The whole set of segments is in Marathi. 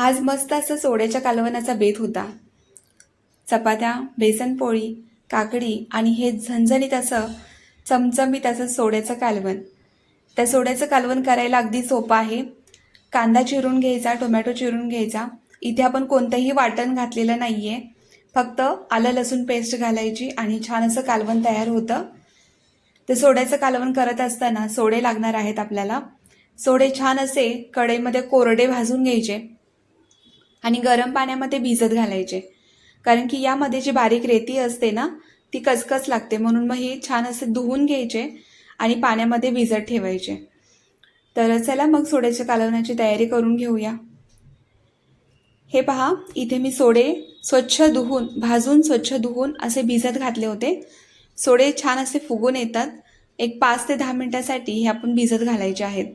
आज मस्त असं सोड्याच्या कालवनाचा बेत होता. चपात्या बेसन पोळी काकडी आणि हे झणझणीत असं चमचमीत असं सोड्याचं कालवण. त्या सोड्याचं कालवण करायला अगदी सोपं आहे. कांदा चिरून घ्यायचा टोमॅटो चिरून घ्यायचा. इथे आपण कोणतंही वाटण घातलेलं नाही आहे फक्त आलं लसूण पेस्ट घालायची आणि छान असं कालवण तयार होतं. ते सोड्याचं कालवण करत असताना सोडे लागणार आहेत आपल्याला. सोडे छान असे कढईमध्ये कोरडे भाजून घ्यायचे. आणि गरम पाण्यामध्ये भिजत घालायचे. कारण की यामध्ये जी बारीक रेती असते ना ती कचकच लागते. म्हणून मग हे छान असे धुवून घ्यायचे आणि पाण्यामध्ये भिजत ठेवायचे. तर चला मग सोड्याच्या कालवण्याची तयारी करून घेऊया. हे पहा इथे मी सोडे स्वच्छ धुवून भाजून स्वच्छ धुवून असे भिजत घातले होते. सोडे छान असे फुगून येतात. एक पाच ते दहा मिनटासाठी हे आपण भिजत घालायचे आहेत.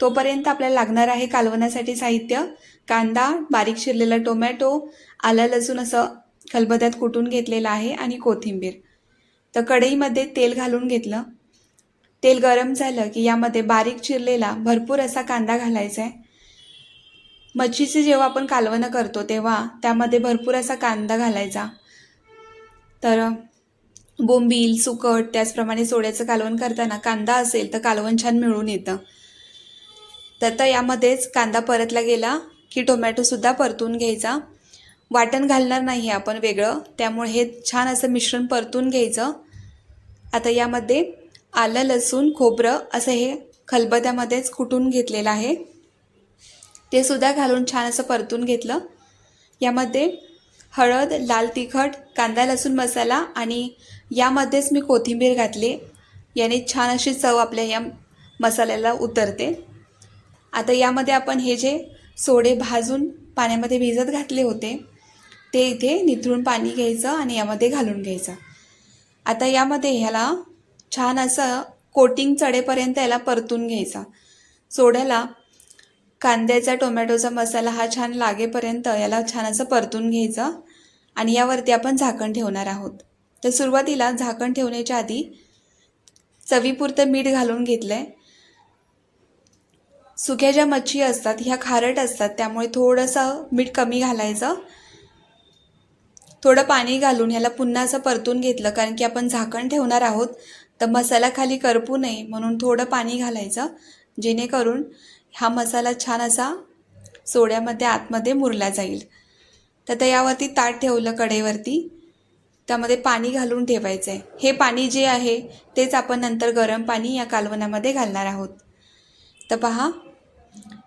तोपर्यंत आपल्याला लागणार आहे कालवण्यासाठी साहित्य. कांदा बारीक शिरलेला टोमॅटो आलं लसूण असं खलबत्यात कुटून घेतलेलं आहे आणि कोथिंबीर. तर कढईमध्ये तेल घालून घेतलं. तेल गरम झालं की यामध्ये बारीक चिरलेला भरपूर असा कांदा घालायचा आहे मच्छीचे जेव्हा आपण कालवणं करतो तेव्हा त्यामध्ये भरपूर असा कांदा घालायचा. तर बोंबील सुकट त्याचप्रमाणे सोड्याचं कालवण करताना कांदा असेल तर कालवण छान मिळून येतं. तर आता यामध्येच कांदा परतला गेला की टोमॅटोसुद्धा परतून घ्यायचा. वाटण घालणार नाही आपण वेगळं त्यामुळे हे छान असं मिश्रण परतून घ्यायचं. आता यामध्ये आलं लसूण खोबरं असं हे खलबत्यामध्येच कुटून घेतलेलं आहे. ते सुद्धा घालून छान असं परतून घेतलं. यामध्ये हळद लाल तिखट कांदा लसूण मसाला आणि यामध्येच मी कोथिंबीर घातली. याने छान अशी चव आपल्या या मसाल्याला उतरते. आता यामध्ये आपण हे जे सोडे भाजून पाण्यामध्ये भिजत घातले होते ते इथे निथळून पाणी घ्यायचं आणि यामध्ये घालून घ्यायचं. आता यामध्ये ह्याला छान असं कोटिंग चढेपर्यंत याला परतून घ्यायचा. सोड्याला कांद्याचा टोमॅटोचा मसाला हा छान लागेपर्यंत याला छान असं परतून घ्यायचं आणि यावरती आपण झाकण ठेवणार आहोत. तर सुरुवातीला झाकण ठेवण्याच्या आधी चवीपुरतं मीठ घालून घेतलं आहे सुक्या ज्या मच्छी असतात ह्या खारट असतात त्यामुळे थोडंसं मीठ कमी घालायचं. थोडं पाणी घालून ह्याला पुन्हा असं परतून घेतलं कारण की आपण झाकण ठेवणार आहोत तर मसाला खाली करपू नये म्हणून थोडं पाणी घालायचं. जेणेकरून हा मसाला छान असा सोड्यामध्ये आतमध्ये मुरला जाईल. तर त्या यावरती ताट ठेवलं कडेवरती त्यामध्ये पाणी घालून ठेवायचं आहे हे पाणी जे आहे तेच आपण नंतर गरम पाणी या कालवणामध्ये घालणार आहोत. तर पहा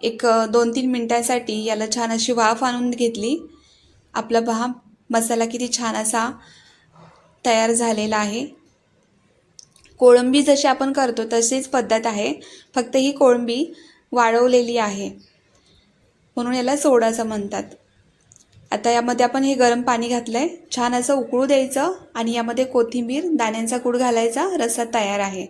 एक दोन तीन मिनटांसाठी याला छान अशी वाफ आणून घेतली. आपला पहा मसाला किती छान असा तयार झालेला आहे. कोळंबी जशी आपण करतो तशीच पद्धत आहे. फक्त ही कोळंबी वाळवलेली आहे. म्हणून याला सोडाचं म्हणतात. आता यामध्ये आपण हे गरम पाणी घातलं आहे छान असं उकळू द्यायचं आणि यामध्ये कोथिंबीर दाण्यांचा कूड घालायचा रस्सा तयार आहे.